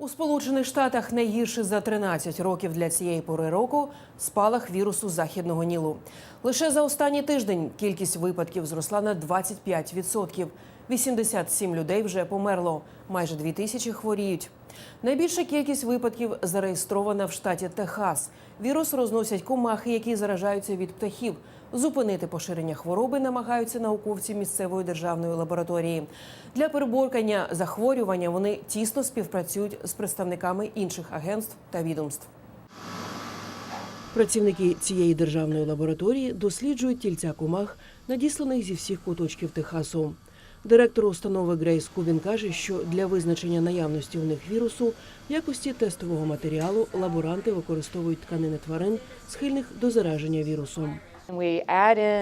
У Сполучених Штатах найгірше за 13 років для цієї пори року спалах вірусу західного Нілу. Лише за останній тиждень кількість випадків зросла на 25%. 87 людей вже померло, майже 2 тисячі хворіють. Найбільша кількість випадків зареєстрована в штаті Техас. Вірус розносять комахи, які заражаються від птахів. Зупинити поширення хвороби намагаються науковці місцевої державної лабораторії. Для переборкання захворювання вони тісно співпрацюють з представниками інших агентств та відомств. Працівники цієї державної лабораторії досліджують тільця комах, надісланих зі всіх куточків Техасу. Директор установи Грейс Кубін каже, що для визначення наявності у них вірусу в якості тестового матеріалу лаборанти використовують тканини тварин, схильних до зараження вірусом.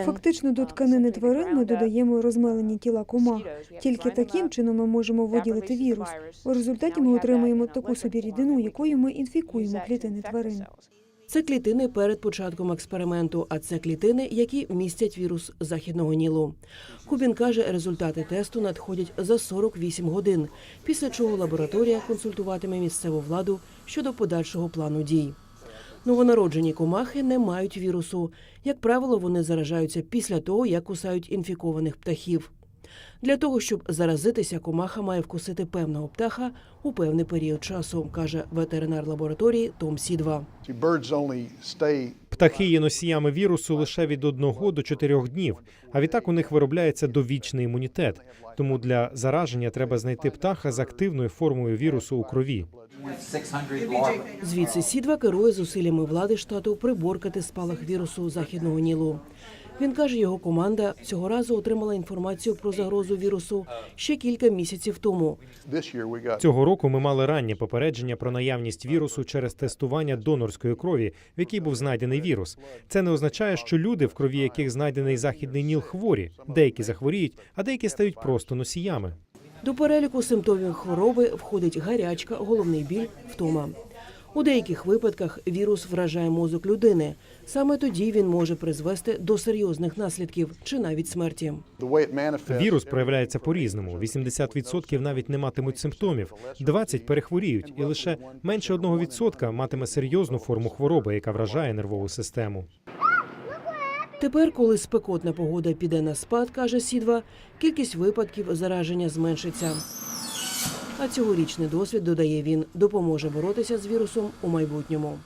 Фактично до тканини тварин ми додаємо розмелені тіла комах. Тільки таким чином ми можемо виділити вірус. У результаті ми отримуємо таку собі рідину, якою ми інфікуємо клітини тварин. Це клітини перед початком експерименту, а це клітини, які містять вірус західного нілу. Кубін каже, результати тесту надходять за 48 годин, після чого лабораторія консультуватиме місцеву владу щодо подальшого плану дій. Новонароджені комахи не мають вірусу. Як правило, вони заражаються після того, як кусають інфікованих птахів. Для того, щоб заразитися, комаха має вкусити певного птаха у певний період часу, каже ветеринар лабораторії Том Сідва. Птахи є носіями вірусу лише від 1 до 4 днів, а відтак у них виробляється довічний імунітет. Тому для зараження треба знайти птаха з активною формою вірусу у крові. Звідси Сідва керує зусиллями влади штату приборкати спалах вірусу західного нілу. Він каже, його команда цього разу отримала інформацію про загрозу вірусу ще кілька місяців тому. Цього року ми мали раннє попередження про наявність вірусу через тестування донорської крові, в якій був знайдений вірус. Це не означає, що люди, в крові яких знайдений західний ніл, хворі. Деякі захворіють, а деякі стають просто носіями. До переліку симптомів хвороби входить гарячка, головний біль, втома. У деяких випадках вірус вражає мозок людини. Саме тоді він може призвести до серйозних наслідків чи навіть смерті. Вірус проявляється по-різному. 80% навіть не матимуть симптомів, 20% перехворіють, і лише менше 1% матиме серйозну форму хвороби, яка вражає нервову систему. Тепер, коли спекотна погода піде на спад, каже Сідва, кількість випадків зараження зменшиться. А цьогорічний досвід, додає він, допоможе боротися з вірусом у майбутньому.